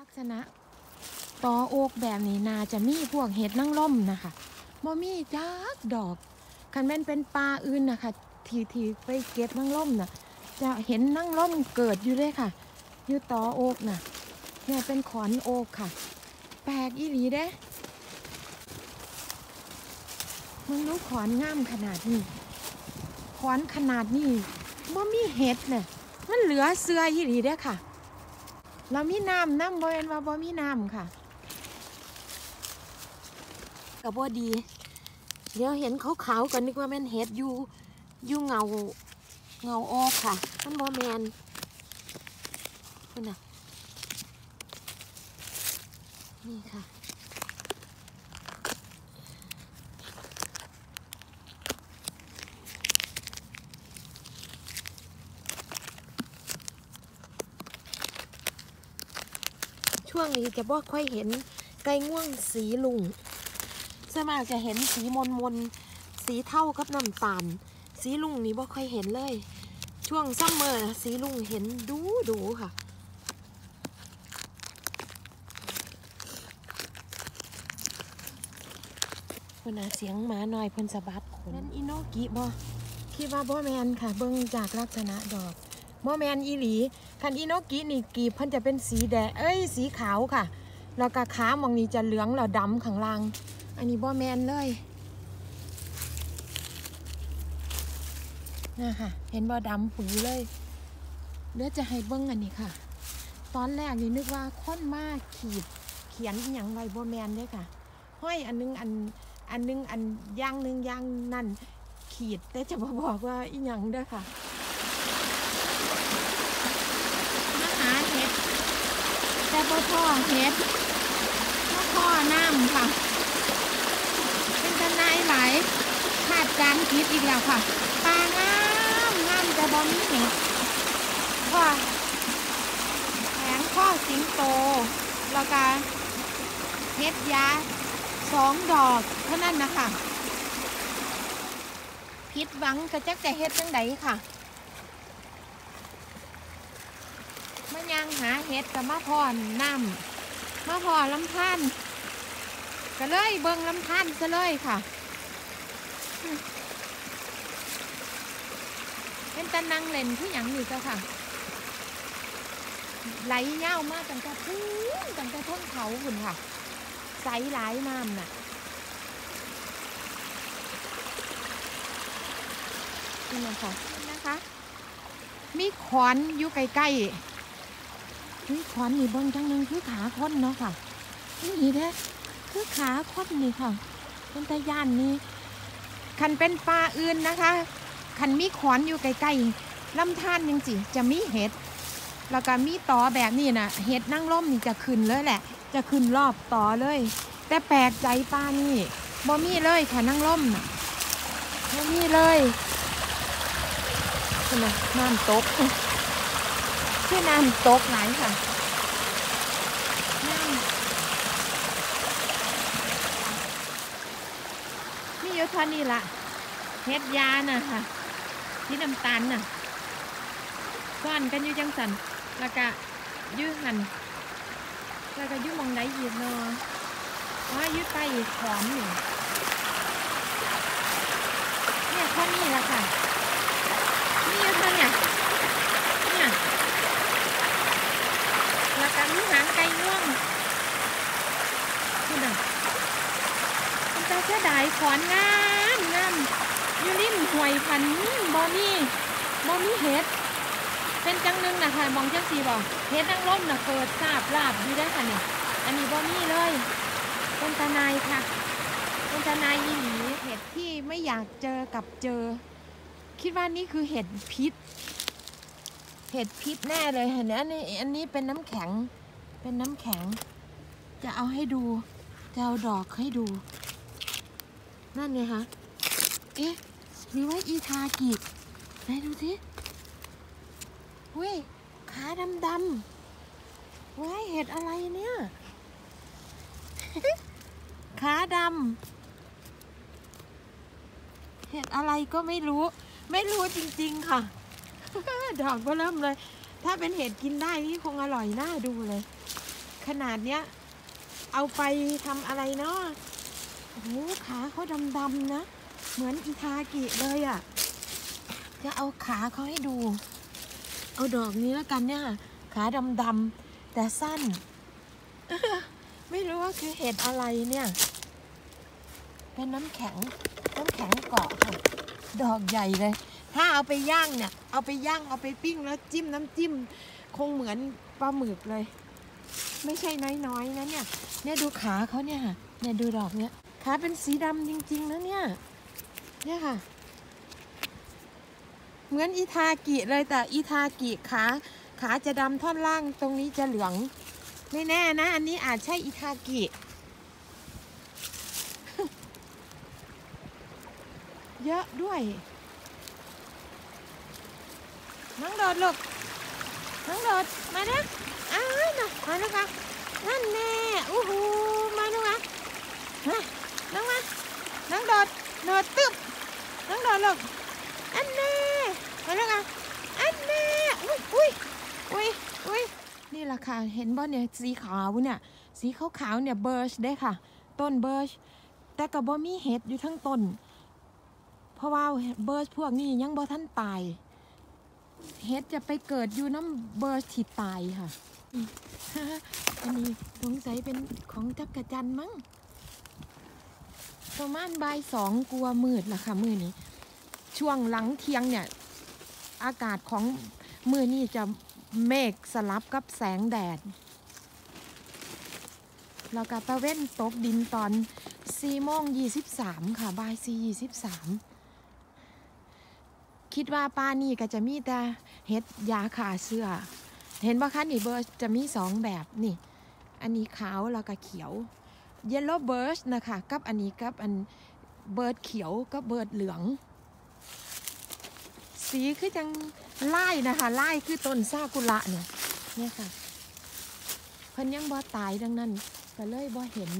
ลักษณะตอโอกแบบนี้นาจะมีพวกเห็ดนั่งล่มนะคะบ่มีจักดอกคันแม่นเป็นปลาอื่นนะคะทีทีไปเก็บนั่งล่มน่ะ จะเห็นนั่งล่มเกิดอยู่เลยค่ะ อยู่ตอโอกน่ะเนี่ยเป็นขอนโอกค่ะ แปลกอีหลีเด้มึงดูขอนงามขนาดนี้ขอนขนาดนี้บ่มีเห็ดเนี่ยมันเหลือเสื้ออีหลีเด้ค่ะ เรามีน้ำน้ำบ่เอ็นว่าบ่มีน้ำค่ะกับ่ดี เดี๋ยวเห็นขาวๆกันนึกว่าแม่นเห็ดอยู่อยู่เงาเงาออกค่ะมันบ่แมนนั่นะนี่ค่ะ ช่วงนี้จะบ่ค่อยเห็นไก่ง่วงสีลุงสวนมากจะเห็นสีมนมนๆสีเท่ากับน้ำตาล สีลุงนี่บ่ค่อยเห็นเลย ช่วงซัมเมอร์นะสีลุงเห็นดูดูๆค่ะเพิ่นน่ะเสียงหมาหน่อยเพิ่นสะบัดขนนั่นอิโนกิบ่คิดว่าบ่แมนค่ะ เบิ่งจากลักษณะดอกบ่แมนอีหลี คันอิโนกินี่กีบเพิ่นจะเป็นสีแดงเอ้ยสีขาวค่ะแล้วก็ขามองนี้จะเหลืองแล้วดำข้างล่าง อันนี้บ่แมนเลยนะค่ะเห็นบ่ดำปือเลยเดี๋ยวจะให้เบิ่งอันนี้ค่ะ ตอนแรกนี่นึกว่าค้นมากขีดเขียนอหย่างไว้บ่แมนเด้ค่ะห้อยอันนึงอันอันนึงอันย่างนึงย่างนั่นขีดแต่จะมาบอกว่าอีหยังเด้อค่ะมาหาเห็ด แต่บ่พ่อเห็ดบ่พ่อน้ำค่ะ เป็นทนายหลายคาดการณ์ผิดอีกแล้วค่ะปลางามงามแต่บ่มีเห็ดว่าแผงข้อสิงโต แล้วก็เห็ดยาสองดอกเท่านั้นนะคะผิดหวังก็จักจะเฮ็ดจังใดค่ะ มายังหาเห็ดกับมาพอนน้ำมาพอลำธารก็เลยเบิงลำธารซะเลยค่ะ เป็นตะนังเล่นที่หยังอยู่เจ้าค่ะ ไหลเย้ามากตั้งแต่พื้นตั้งแต่ท้นเขาหุ่นค่ะ ใสหลายน้ำน่ะนี่นะคะนี่นะคะ มีขอนอยู่ใกล้ๆ มีขอนนี่เบิ้งจังหนึงคือขาคนเนาะค่ะนี่เด้คือขาคนนี่ค่ะ เป็นตะย่านนี่คันเป็นปลาอื่นนะคะ คันมีขอนอยู่ใกล้ๆลำธารยังสิจะมีเห็ดแล้วก็มีต่อแบบนี้นะเห็ดนั่งร่มนี่จะขึ้นเลยแหละ จะขึ้นรอบต่อเลย แต่แปลกใจป้านี่บ่มีเลยค่ะนั่งร่มน่ะบ่มีเลยใช่ไมน้ำตก ชื่น้ำตกไหนค่ะน้ำมีอะเท่านี้ละเฮ็ดยาน่ะค่ะ ที่น้ำตาลน่ะซ่อนกันอยู่จังสันแล้วก็อยื้อหันแล้วก็อยื้อมองได้ยีกเนาะว่ายื้อไปอีกขอนหนึ่งเนี่ยเท่านี้ละค่ะนี่อยู่เท่าเนี่ยเนี่ยแล้วก็มีหา ง่วงนี่น่ะมันจะเสียดายขอนงามงามอยู่ริมห่วยพันบอนี่บอนี่เห็ด เป็นจังหนึงนะค่ะมองจังสีบอกเฮ็ดนั่งร่มนะเกิดทราบลาบอยู่ได้ค่ะเนี่ยอันนี้บ่มีเลยเป็นตาในายค่ะเป็นตาในายอีหลีเห็ดที่ไม่อยากเจอกับเจอ คิดว่านี่คือเห็ดพิษเห็ดพิษแน่เลยเห็นอันนี้อันนี้เป็นน้ำแข็ง เป็นน้ำแข็ง จะเอาให้ดู จะเอาดอกให้ดู นั่นไงคะเอ๊ะหรือว่าอีทากิไหนดูสิอุ้ยขาดำดำว้ายเห็ดอะไรเนี่ย ขาดำเห็ดอะไรก็ไม่รู้ ไม่รู้จริง ๆ ค่ะ ดอกก็เริ่มเลย ถ้าเป็นเห็ดกินได้นี่คงอร่อยน่าดูเลย ขนาดเนี้ย เอาไปทำอะไรเนาะโอ้โหขาเขาดำๆนะ เหมือนอีทากิเลยอะ่ะ จะเอาขาเขาให้ดู เอาดอกนี้แล้วกันเนี่ย ขาดำๆแต่สั้น ไม่รู้ว่าคือเห็ดอะไรเนี่ย เป็นน้ำแข็ง น้ำแข็งเกาะค่ะ ดอกใหญ่เลย ถ้าเอาไปย่างเนี่ย เอาไปย่าง เอาไปปิ้งแล้วจิ้มน้ำจิ้ม คงเหมือนปลาหมึกเลย ไม่ใช่น้อยๆนะเนี่ยเนี่ยดูขาเขาเนี่ยค่ะเนี่ยดูดอกเนี่ยขาเป็นสีดำจริงๆนะเนี่ยเนี่ยค่ะ เหมือนอีทากิเลยแต่อีทากิขาขาจะดำท่อนล่างตรงนี้จะเหลืองไม่แน่นะ อันนี้อาจใช่อีทากิเยอะด้วยน้องโดดลูกน้องโดดมาเนะ อ้าวนะมานะคะนั่นแน่อู้หูมาดูมาฮะน้องมาน้องโดดโดดตึบน้องโดดลูกอันแน่มาดูกันอันแน่อุ้ยอุ้ยอุ้ยอุ้ยนี่แหละค่ะ เห็นบ่เนี่ยสีขาวเนี่ย สีขาวขาวๆเนี่ยเบิร์ชได้ค่ะ ต้นเบิร์ชแต่ก็บ่มีเห็ดอยู่ทั้งต้น เพราะว่าเบิร์ชพวกนี้ยังบ่ทันตาย เห็ดจะไปเกิดอยู่น้ำเบิร์ชที่ตายค่ะ อันนี้สงสัยเป็นของจักรจันทร์มั้งประมาณบ่ายสองกลัวมืดล่ะค่ะมือนี้ ช่วงหลังเที่ยงเนี่ย อากาศของมือนี่จะเมฆสลับกับแสงแดด แล้วก็ตะเว้นตกดินตอน4โมง23 ค่ะบ่าย4 23 คิดว่าป้านี่ก็จะมีแต่เฮ็ดยาขาเสื้อ เห็นว่าคะนี่เบิร์ชจะมีสองแบบนี่ อันนี้ขาวแล้วก็เขียวเยลโล่เบิร์ชนะคะกับอันนี้กับอันเบิร์ดเขียวกับเบิร์ดเหลือง สีคือจังไล่นะคะไล่คือต้นซากุระเนี่ยเนี่ยค่ะเพิ่นยังบ่ตายดังนั้นก็เลยบ่เห็น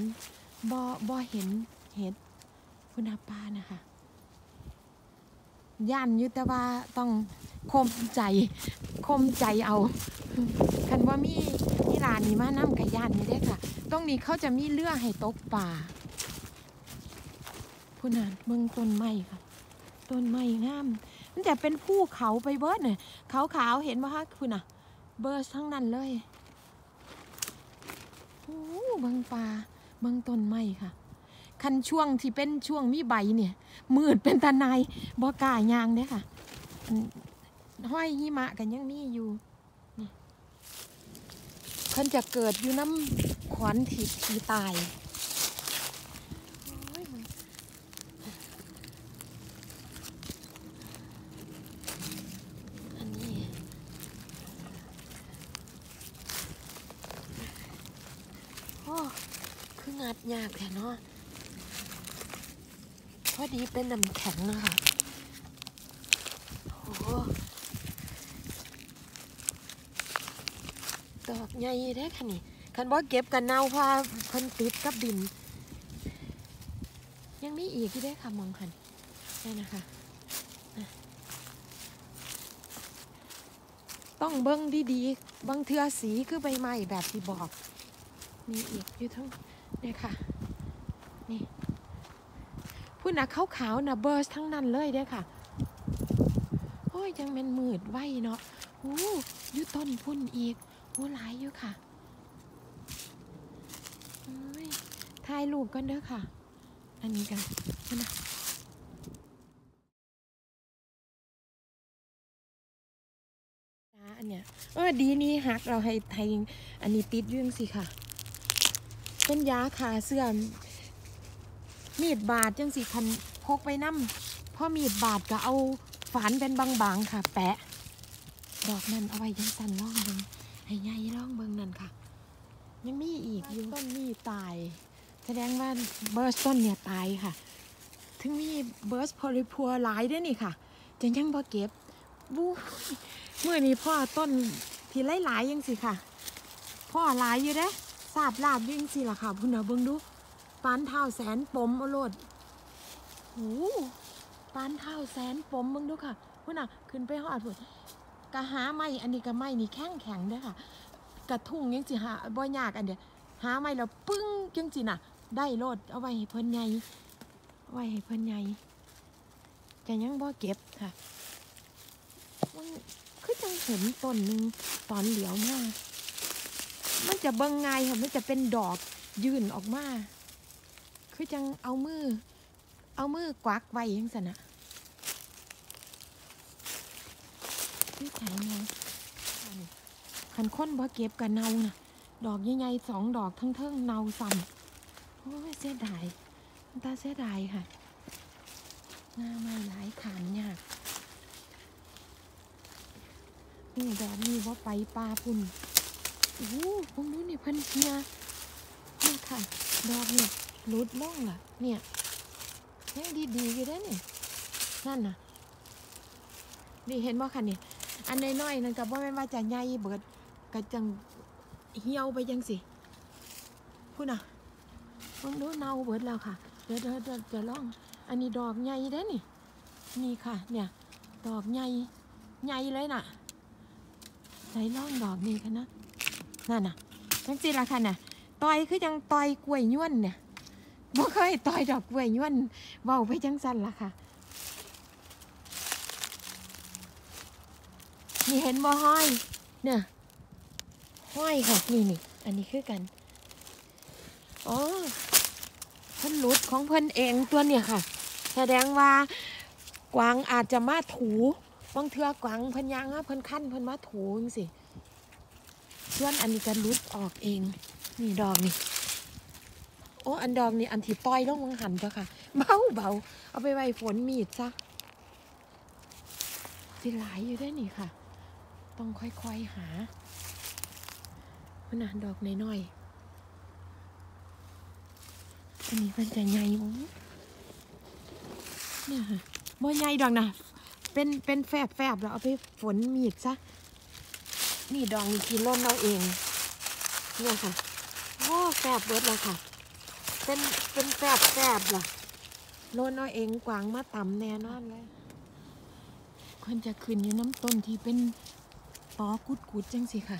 บ่บ่เห็นเห็ดคุณอาป้านะคะย่านยุตว่าต้องคมใจ คมใจเอาคันว่ามีนี่ลานนี้มาน้ำกับย่านนี่ได้ค่ะ ตรงนี้เขาจะมีเรือให้ตกป่าพุ่นน่ะเมืองต้นไม้ค่ะ ต้นไม้งาม มันจะเป็นภูเขาไปเบิร์ดเนี่ยขาวขาวๆเห็นไหมคะคุณน่ะ เบิร์ดทั้งนั้นเลยโอ้เบิงป่าเบิงต้นไม้ค่ะ คันช่วงที่เป็นช่วงมีใบเนี่ย มืดเป็นตาในายบ่กล้ายางเด้อค่ะ ห้อยหิมะกันยังมีอยู่เพิ่นจะเกิดอยู่น้ำขวัญทีที่ตายอันนี้โอ้คืองัดยากแท้เนาะพอดีเป็นน้ำแข็งนะคะโอ้โหดอก ใหญ่ได้ค่ะนี่คันว่เก็บกันเน่าเพราะว่าเพิ่นติดกับดิน ยังมีอีกที่ได้ค่ะมองคันนี่นะคะต้องเบิ้งดีๆบางเทือสีคือใบไม้แบบที่บอก มีอีกอยู่ทั้งเนี่ยค่ะ นี่พูดนะขาวๆนะเบิร์สทั้งนั้นเลยเด้อค่ะ โอ้ยยังเป็นมืดไว้เนาะ โอ้ยุต้นพุ่นอีก โอ้หลายอยู่ค่ะถ่ายรูปกันเด้อค่ะ อันนี้กันนะอันเนี้ยเออดีนี่ฮักเราให้ไทยอันนี้ติดยื่จังสิค่ะ เป็นยาขาเสื่อมมีดบาดจังสิคันพกไปน้ำพอมีดบาดก็เอาฝานเป็นบางๆค่ะ แปะ ดอกนั้นเอาไว้ยังสันร่องเบิง ให้ใหญ่ร่องเบิงนั่นค่ะ ยังมีอีกอยู่ต้นนี้ตาย แสดงว่าเบิร์สต้นเนี่ยตายค่ะ ถึงมีเบิร์สพอลิพัวหลายด้วยนี่ค่ะจะยังบ่เก็บบู๊เมื่อนี้พ่อต้นที่หลายๆยังสิค่ะ พ่อหลายอยู่เด้สาบลาบยิ่งสิล่ะค่ะพุ่นเอาเบิ่งดูปานเท้าแสนปมเอาโลดโอ้ปานเท้าแสนปมมึงดูค่ะพุ่นอะ ขึ้นไปหอดพุ่น กะหาไม้อันนี้กะไม้นี่แข็งแข็งเด้อค่ะ กระทุ่งยังสิหาบ่ยากอันเดียหาไม่แล้วปึ้งจังสิน่ะ ได้โลดเอาไว้ให้เพิ่นใหญ่เอาไว้ให้เพิ่นใหญ่แต่ยังบ่เก็บค่ะมันคือจังเห็นต้นหนึ่งตอนเหลียวมากมันจะเบิ่งง่ายค่ะมันจะเป็นดอกยื่นออกมา คือจังเอามือ เอามือกวักไว้ยังสนะ นี่ไงขันค้นบ่เก็บกับเนาน่ะ ดอกใหญ่ๆสองดอกทั้งเทิงๆเนาซ้ำโอ้ยเสียดายมันตาเสียดายค่ะ หน้าไม่หลายขานยากนี่ดอกนี่ว่าไปปลาปุ่นโอ้พวกนู้นนี่พันเทียนี่ค่ะ ดอกเนี่รุดล่องล่ะ เนี่ยยังดีๆอยู่ได้อนี่ยนั่นน่ะ นี่เห็นบ่ค่ะนี่ย อันน้อยๆนั่นก็บ่แม่นว่าจะใหญ่เบิดก็จังเหี่ยวไปจังสิพูดน่ะเบิ่งดูเน่าเบิดแล้วค่ะ เดี๋ยวเดี๋ยวเดี๋ยวจะลอง อันนี้ดอกใหญ่เด้นี่ นี่ค่ะ เนี่ย ดอกใหญ่ใหญ่เลยน่ะไหนลองดอกนี้กันนะนั่นน่ะจังสิละค่ะน่ะต่อยคือจังต่อยกล้วยย้วนเนี่ยบ่เคยต่อยดอกกล้วยย้วนเว้าไปจังสั่นละค่ะ นี่เห็นบ่ห้อย เนี่ยห้อยค่ะ นี่นี่อันนี้คือกัน อ๋อเพิ่นหลุดของเพิ่นเองตัวเนี่ยค่ะ แสดงว่ากวางอาจจะมาถูบางเทือกวางเพิ่นยางอะเพิ่นขั้นเพิ่นมาถูจังสิส่วนอันนี้จะหลุดออกเอง นี่ดอกนี่โอ้อันดอกนี่อันที่ต้อยลงมังหันเจ้ะค่ะ เบาเบาเอาไปไว้ฝนมีดซะสิหลายอยู่ได้นี่ค่ะ ต้องค่อยๆหามันน่ะดอกน้อยๆอันนี้มันจะใหญ่บ่เนี่ยค่ะบ่ใหญ่ดอกนะเป็นเป็นแฝบแฝบแล้วเอาไปฝนมีดซะ นี่ดอกนี่กินล้นเราเอง เนี่ยค่ะโอ้แฝบเบิดแล้วค่ะ เป็นเป็นแฝบแฝบล่ะล้นเอาเองกวางมาต่ำแน่นอนเลยคนจะขึ้นอยู่น้ำต้นที่เป็น ตอกุดกุดจังสิค่ะ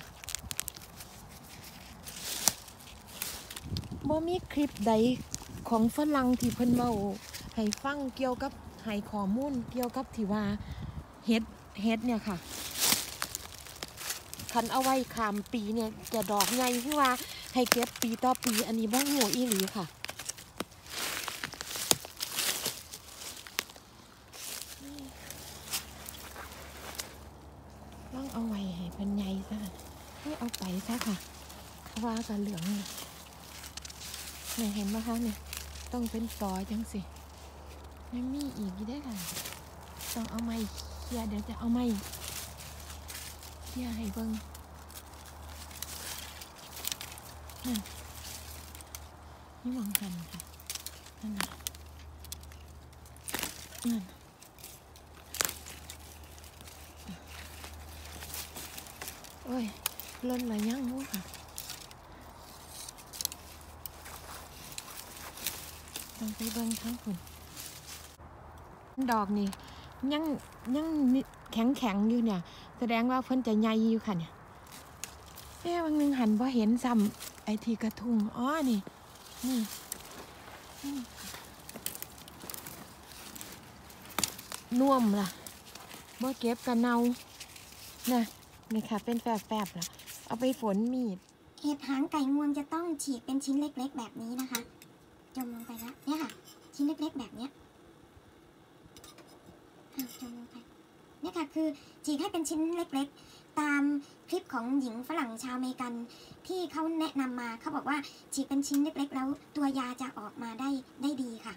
บ่มีคลิปใดของฝรั่งที่เพิ่นเว้าให้ฟังเกี่ยวกับให้ข้อมูลเกี่ยวกับที่ว่าเฮ็ดเฮ็ดเนี่ยค่ะคันเอาไว้ขามปีเนี่ยจะดอกใหญ่คือว่าให้เก็บปีต่อปีอันนี้บ่ฮู้อีหลีค่ะ ต้องเอาไว้ให้เพิ่นใหญ่ซะให้เอาไปซะค่ะเพราะว่า กันเหลืองเนี่ยเนี่ยเห็นไหมคะเนี่ยต้องเป็นตอยจังสิยังมีอีกได้ค่ะ ต้องเอาไม้เคลียเดี๋ยวจะเอาไม้เคลียให้เบิ่งนั่นนี่มองกันค่ะนั่นน่ะนั่นโอ้ยล้นละยังรู้ค่ะ ต้องไปเบิ่งทั้งคุณดอกนี่ยังยังแข็งแข็งอยู่เนี่ย แสดงว่าเพิ่นจะใหญ่อยู่ค่ะเนี่ยเอ๊ะบางหนึงหันพอเห็นซ้ำไอทีกระทุงอ๋อนี่นี่นี่น่วมล่ะบ่เก็บกันเนาน่ะนี่ค่ะ เป็นแฝบๆล่ะ เอาไปฝนมีดเห็ดหางไก่งวงจะต้องฉีกเป็นชิ้นเล็ก ๆ แบบนี้นะคะ จมลงไปแล้วเนี่ยค่ะ ชิ้นเล็กๆ แบบเนี้ยจมลงไปเนี่ยค่ะคือฉีกให้เป็นชิ้นเล็กๆ ตามคลิปของหญิงฝรั่งชาวอเมริกันที่เขาแนะนำมาเขาบอกว่าฉีกเป็นชิ้นเล็กๆ แล้วตัวยาจะออกมาได้ได้ดีค่ะ